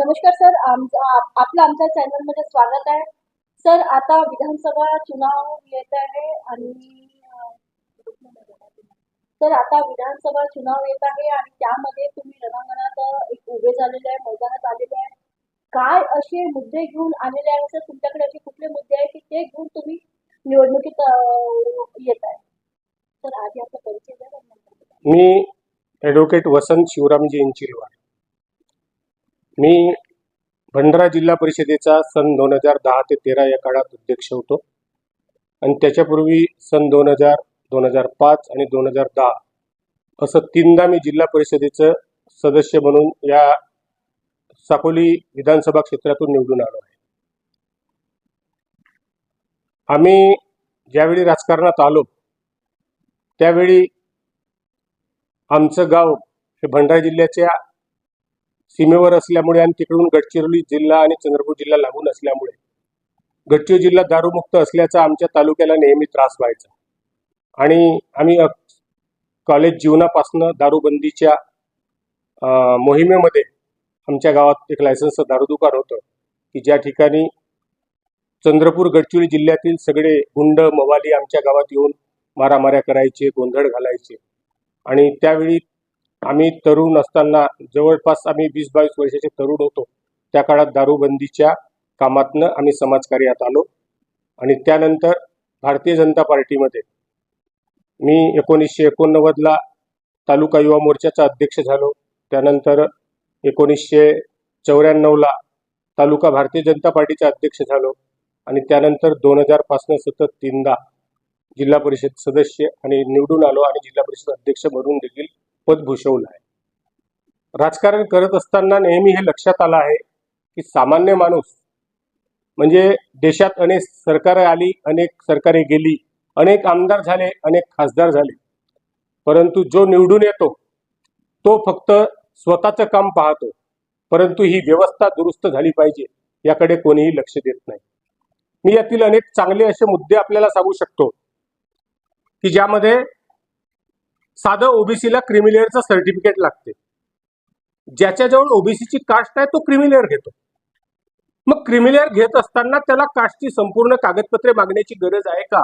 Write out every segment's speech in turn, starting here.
नमस्कार सर. आपलं आमच्या चॅनलमध्ये स्वागत आहे. सर आता विधानसभा चुनाव येत आहे आणि तर सर आता विधानसभा चुनाव येत आहे आणि त्यामध्ये तुम्ही रणांगणात एक उभे झालेले आहे मैदानात आलेले आहे. काय असे मुद्दे घेऊन आलेले आहे? सर तुमच्याकडे असे कुठले मुद्दे आहेत की ते घेऊन तुम्ही निवडणुकीत येत आहे? तर आधी आपला परिचय द्या. मी ॲडव्होकेट वसंत शिवरामजी इंचिलवाड मी भंडारा जिल्हा परिषदेचा सन दोन हजार दहा ते तेरा या काळात अध्यक्ष होतो. आणि त्याच्यापूर्वी सन दोन हजार दोन हजार पाच आणि दोन हजार दहा असं तीनदा मी जिल्हा परिषदेचं सदस्य म्हणून या साकोली विधानसभा क्षेत्रातून निवडून आलो आहे. आम्ही ज्यावेळी राजकारणात आलो त्यावेळी आमचं गाव हे भंडारा जिल्ह्याच्या सीमेवर असल्यामुळे आणि तिकडून गडचिरोली जिल्हा आणि चंद्रपूर जिल्हा लागून असल्यामुळे गडचिरोली जिल्हा दारूमुक्त असल्याचा आमच्या तालुक्याला नेहमी त्रास व्हायचा. आणि आम्ही कॉलेज जीवनापासनं दारूबंदीच्या मोहिमेमध्ये आमच्या गावात एक लायसन्सचं दारू दुकान होतं की ज्या ठिकाणी चंद्रपूर गडचिरोली जिल्ह्यातील सगळे गुंड मवाली आमच्या गावात येऊन मारामाऱ्या करायचे गोंधळ घालायचे. आणि त्यावेळी आम्ही तरुण असताना जवळपास आम्ही वीस बावीस वर्षाचे तरुण होतो. त्या काळात दारूबंदीच्या कामातनं आम्ही समाजकार्यात आलो. आणि त्यानंतर भारतीय जनता पार्टीमध्ये मी एकोणीसशे एकोणनव्वदला तालुका युवा मोर्चाचा अध्यक्ष झालो. त्यानंतर एकोणीसशे चौऱ्याण्णवला तालुका भारतीय जनता पार्टीचा अध्यक्ष झालो. आणि त्यानंतर दोन हजारपासनं सतत तीनदा जिल्हा परिषद सदस्य आणि निवडून आलो आणि जिल्हा परिषद अध्यक्ष म्हणून देखील पद भूषवलं आहे. राजकारण करत असताना नेहमी हे लक्षात आलं आहे की सामान्य माणूस म्हणजे देशात अनेक सरकारे आली अनेक सरकारे गेली अनेक आमदार झाले अनेक खासदार झाले. परंतु जो निवडून येतो तो फक्त स्वतःचं काम पाहतो. परंतु ही व्यवस्था दुरुस्त झाली पाहिजे याकडे कोणीही लक्ष देत नाही. मी यातील अनेक चांगले असे मुद्दे आपल्याला सांगू शकतो की ज्यामध्ये साधं ओबीसीला क्रिमिलेअरचं सर्टिफिकेट लागते. ज्याच्याजवळ ओबीसीची कास्ट आहे तो क्रिमिलेअर घेतो. मग क्रिमिलेअर घेत असताना त्याला कास्टची संपूर्ण कागदपत्रे मागण्याची गरज आहे का?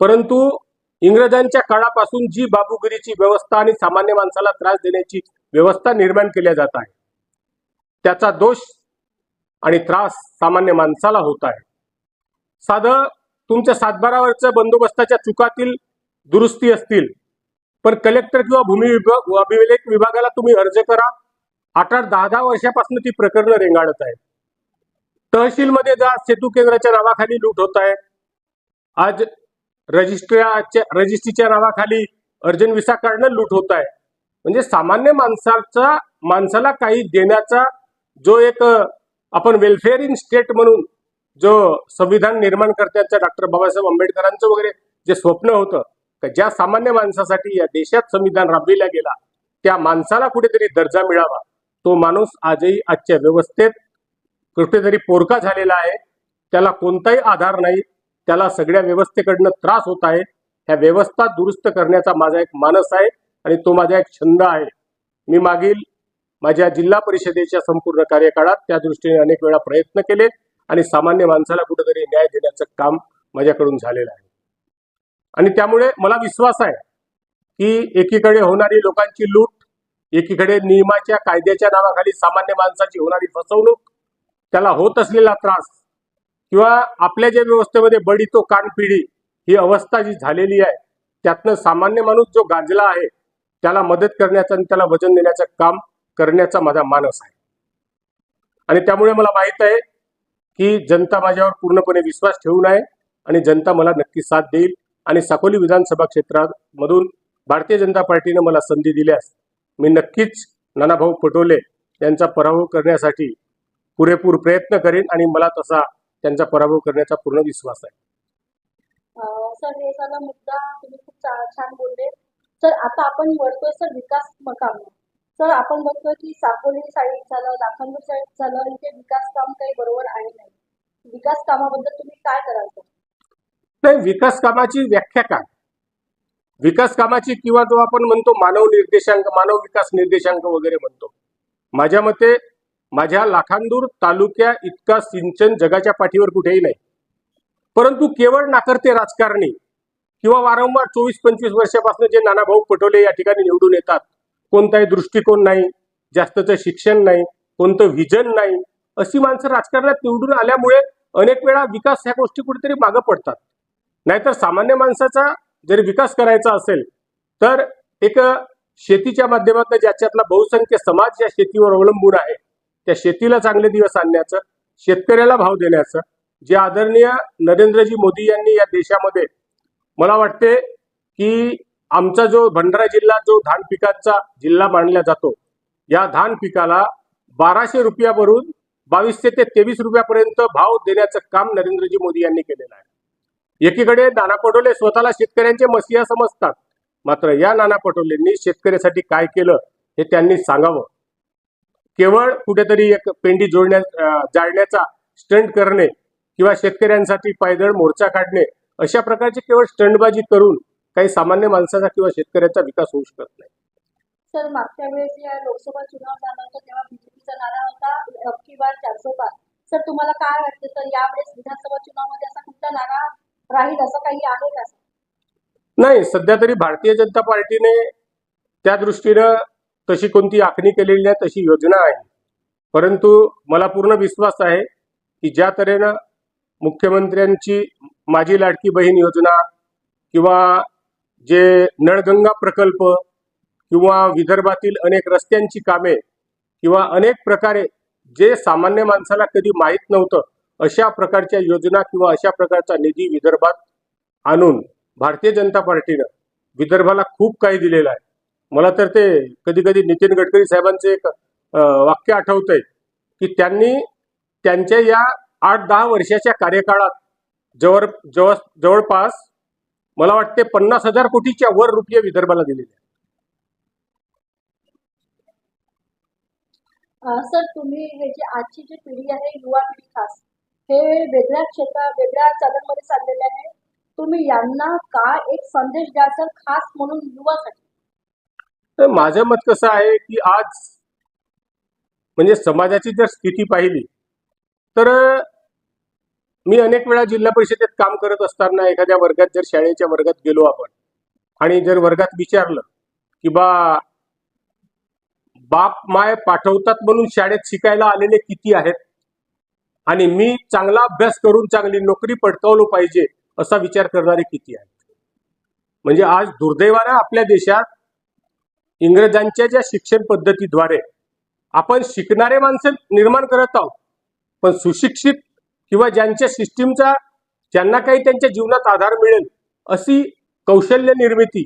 परंतु इंग्रजांच्या काळापासून जी बाबूगिरीची व्यवस्था आणि सामान्य माणसाला त्रास देण्याची व्यवस्था निर्माण केल्या जात आहे त्याचा दोष आणि त्रास सामान्य माणसाला होत आहे. साधं तुमच्या सातबारावरच्या बंदोबस्ताच्या चुकातील दुरुस्ती असतील पण कलेक्टर किंवा भूमी विभाग अभिलेख विभागाला तुम्ही अर्ज करा. आठ आठ दहा दहा वर्षापासून ती प्रकरणं रेंगाळत आहेत. तहसीलमध्ये जा सेतू केंद्राच्या नावाखाली लूट होत आहे. आज रजिस्ट्राच्या रजिस्ट्रीच्या नावाखाली अर्जन विसा काढणं लूट होत आहे. म्हणजे सामान्य माणसाचा माणसाला काही देण्याचा जो एक आपण वेलफेअर इन स्टेट म्हणून जो संविधान निर्माण करत्याचं डॉक्टर बाबासाहेब आंबेडकरांचं वगैरे जे स्वप्न होतं का ज्या सामान्य माणसासाठी या देशात संविधान राबविला गेला त्या माणसाला कुठेतरी दर्जा मिळावा. तो माणूस आजही आजच्या व्यवस्थेत कुठेतरी पोरका झालेला आहे. त्याला कोणताही आधार नाही. त्याला सगळ्या व्यवस्थेकडनं त्रास होत आहे. ह्या व्यवस्था दुरुस्त करण्याचा माझा एक मानस आहे आणि तो माझा एक छंद आहे. मी मागील माझ्या जिल्हा परिषदेच्या संपूर्ण कार्यकाळात त्या दृष्टीने अनेक वेळा प्रयत्न केले आणि सामान्य माणसाला कुठेतरी न्याय देण्याचं काम माझ्याकडून झालेलं आहे. आणि त्यामुळे मला विश्वास आहे की एकीकडे होणारी लोकांची लूट एकीकडे नियमाच्या कायद्याच्या नावाखाली सामान्य माणसाची होणारी फसवणूक त्याला होत असलेला त्रास किंवा आपल्या ज्या व्यवस्थेमध्ये बडी तो कान पिढी ही अवस्था जी झालेली आहे त्यातनं सामान्य माणूस जो गांजला आहे त्याला मदत करण्याचं आणि त्याला वजन देण्याचं काम करण्याचा माझा मानस आहे. आणि त्यामुळे मला माहीत आहे की जनता माझ्यावर पूर्णपणे विश्वास ठेवून आहे आणि जनता मला नक्की साथ देईल. आणि साकोली विधानसभा क्षेत्रात मधून भारतीय जनता पार्टीनं मला संधी दिल्यास मी नक्कीच नानाभाऊ पटोले यांचा पराभव करण्यासाठी पुरेपूर प्रयत्न करेन आणि मला तसा त्यांचा पराभव करण्याचा पूर्ण विश्वास आहे. सर हे सगळा मुद्दा तुम्ही खूप छान बोलले. सर आता आपण बघतोय सर विकास काम सर आपण बघतोय की साकोली साईड झालं लाखांदूर साईड झालं इथे विकास काम काही बरोबर आहे नाही. विकास कामाबद्दल तुम्ही काय कराल सर? नाही विकास कामाची व्याख्या काय? विकास कामाची किंवा जो आपण म्हणतो मानव निर्देशांक मानव विकास निर्देशांक वगैरे म्हणतो. माझ्या मते माझ्या लाखांदूर तालुक्या इतका सिंचन जगाच्या पाठीवर कुठेही नाही. परंतु केवळ नाकर्ते राजकारणी किंवा वारंवार चोवीस पंचवीस वर्षापासून जे नानाभाऊ पटोले या ठिकाणी निवडून येतात कोणताही दृष्टिकोन नाही जास्तचं शिक्षण नाही कोणतं व्हिजन नाही अशी माणसं राजकारणात निवडून आल्यामुळे अनेक वेळा विकास ह्या गोष्टी कुठेतरी मागं पडतात. नाहीतर सामान्य माणसाचा जर विकास करायचा असेल तर एक शेतीच्या माध्यमातून ज्याच्यातला बहुसंख्य समाज या शेतीवर अवलंबून आहे त्या शेतीला चांगले दिवस आणण्याचं शेतकऱ्याला भाव देण्याचं जे आदरणीय नरेंद्रजी मोदी यांनी या देशामध्ये मला वाटते की आमचा जो भंडारा जिल्हा जो धान पिकांचा जिल्हा मानला जातो या धान पिकाला बाराशे रुपयावरून बावीसशे ते तेवीस रुपयापर्यंत भाव देण्याचं काम नरेंद्रजी मोदी यांनी केलेलं आहे. एकीकडे नाना पटोले स्वतःला शेतकऱ्यांचे मसिया समजतात. मात्र या नाना पटोलेंनी शेतकऱ्यासाठी काय केलं हे त्यांनी सांगावं. केवळ कुठेतरी एक पेंडी जोडण्या जाळण्याचा स्टंट करणे किंवा शेतकऱ्यांसाठी पायदळ मोर्चा काढणे अशा प्रकारची केवळ स्टंटबाजी करून काही सामान्य माणसाचा किंवा शेतकऱ्याचा विकास होऊ शकत नाही. सर मागच्या वेळेस या लोकसभा चुनाव झाला होता तेव्हा बीजेपीचा नारा होता अबकी बार चारशे बार सर तुम्हाला काय वाटतं? तर यावेळेस विधानसभा चुनावमध्ये असा कुठला नारा राहील असं काही आहे का? नाही सध्या तरी भारतीय जनता पार्टीने त्या दृष्टीनं तशी कोणती आखणी केलेली नाही तशी योजना आहे. परंतु मला पूर्ण विश्वास आहे की ज्या तऱ्हेनं मुख्यमंत्र्यांची माझी लाडकी बहीण योजना किंवा जे नळगंगा प्रकल्प किंवा विदर्भातील अनेक रस्त्यांची कामे किंवा अनेक प्रकारे जे सामान्य माणसाला कधी माहीत नव्हतं अशा प्रकारच्या योजना किंवा अशा प्रकारचा निधी विदर्भात आणून भारतीय जनता पार्टीनं विदर्भाला खूप काही दिलेलं आहे मला तर ते कधी कधी नितीन गडकरी साहेबांचे एक वाक्य वाक्य आठवतंय की त्यांनी त्यांच्या या आठ दहा वर्षाच्या कार्यकाळात जवळ जवळ जवळपास मला वाटते पन्नास हजार कोटीच्या वर रुपये विदर्भाला दिलेले आहेत. सर तुम्ही हे जे आजची जी पिढी आहे युवा पिढी खास हे वेगळ्या क्षेत्रात वेगळ्या चलनमध्ये चाललेले आहे. तुम्ही यांना काय एक संदेश द्यायचा सर खास म्हणून युवासाठी? तर माझं मत कसं आहे की आज म्हणजे समाजाची जर स्थिती पाहिली तर मी अनेक वेळा जिल्हा परिषदेत काम करत असताना एखाद्या वर्गात जर शाळेच्या वर्गात गेलो आपण आणि जर वर्गात विचारलं की बा बाप माय पाठवतात म्हणून शाळेत शिकायला आलेले किती आहेत? आणि मी चांगला अभ्यास करून चांगली नोकरी पटकावलो पाहिजे असा विचार करणारे किती आहेत? म्हणजे आज दुर्दैवानं आपल्या देशात इंग्रजांच्या ज्या शिक्षण पद्धतीद्वारे आपण शिकणारे माणसं निर्माण करत आहोत पण सुशिक्षित किंवा ज्यांच्या सिस्टीमचा ज्यांना काही त्यांच्या जीवनात आधार मिळेल अशी कौशल्य निर्मिती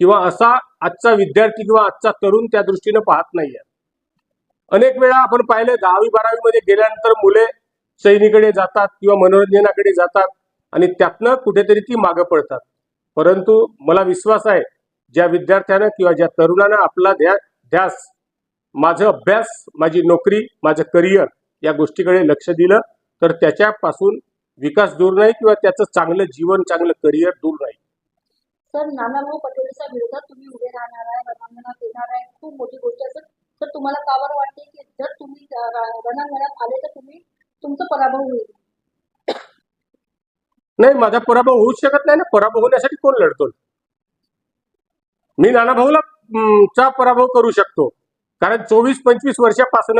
किंवा असा आजचा विद्यार्थी किंवा आजचा तरुण त्या दृष्टीनं पाहत नाहीये. अनेक वेळा आपण पाहिलं दहावी बारावी मध्ये गेल्यानंतर मुले सैनीकडे जातात किंवा मनोरंजनाकडे जातात आणि त्यातनं कुठेतरी ती मागं पडतात. परंतु मला विश्वास आहे ज्या विद्यार्थ्यानं किंवा ज्या तरुणानं आपला ध्या ध्यास माझं अभ्यास माझी नोकरी माझं करिअर या गोष्टीकडे लक्ष दिलं तर त्याच्यापासून विकास दूर नाही किंवा त्याचं चांगलं जीवन चांगलं करिअर दूर नाही. सर नानाभाऊ पटोलेच्या विरोधात तुम्ही उभे राहणार आहे रणांगणात येणार आहे खूप मोठी गोष्ट असेल तर तुम्हाला का बरं वाटते की जर तुम्ही रणांगणात आले तर तुम्ही तुमचा पराभव होईल. नाही माझा पराभव होऊच शकत नाही ना. पराभव होण्यासाठी कोण लढतो मी नाना भाऊला चा पराभव करू शकतो. कारण चोवीस पंचवीस वर्षापासून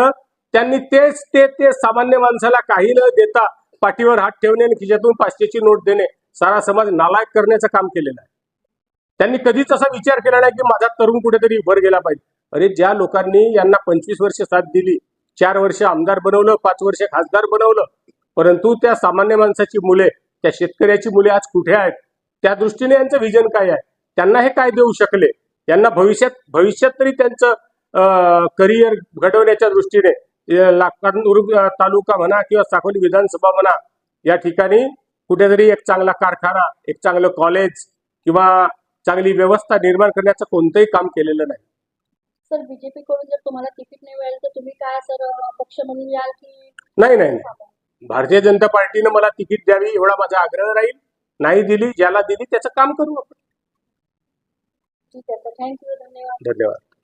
त्यांनी तेच ते ते सामान्य माणसाला काही न देता पाठीवर हात ठेवणे आणि खिशातून पाचशेची नोट देणे सारा समाज नालायक करण्याचं काम केलेलं आहे. त्यांनी कधीच असा विचार केला नाही की माझा तरुण कुठेतरी वर गेला पाहिजे. अरे ज्या लोकांनी यांना पंचवीस वर्ष साथ दिली चार वर्ष आमदार बनवलं पाच वर्ष खासदार बनवलं. परंतु त्या सामान्य माणसाची मुले त्या शेतकऱ्याची मुले आज कुठे आहेत? त्या दृष्टीने यांचं व्हिजन काय आहे? त्यांना हे काय देऊ शकले? यांना भविष्यात भविष्यात तरी त्यांचं करिअर घडवण्याच्या दृष्टीने लाखांदूर तालुका म्हणा किंवा साखोली विधानसभा म्हणा या ठिकाणी कुठेतरी एक चांगला कारखाना एक चांगलं कॉलेज किंवा चांगली व्यवस्था निर्माण करण्याचं कोणतंही काम केलेलं नाही. सर बीजेपी कडून जर तुम्हाला तिकीट नाही मिळालं तर तुम्ही काय सर पक्ष म्हणून याल की नाही नाही नाही. भारतीय जनता पार्टीनं मला तिकीट द्यावी एवढा माझा आग्रह राहील. नाही दिली ज्याला दिली त्याचं काम करू आपण. ठीक आहे सर थँक्यू धन्यवाद. धन्यवाद.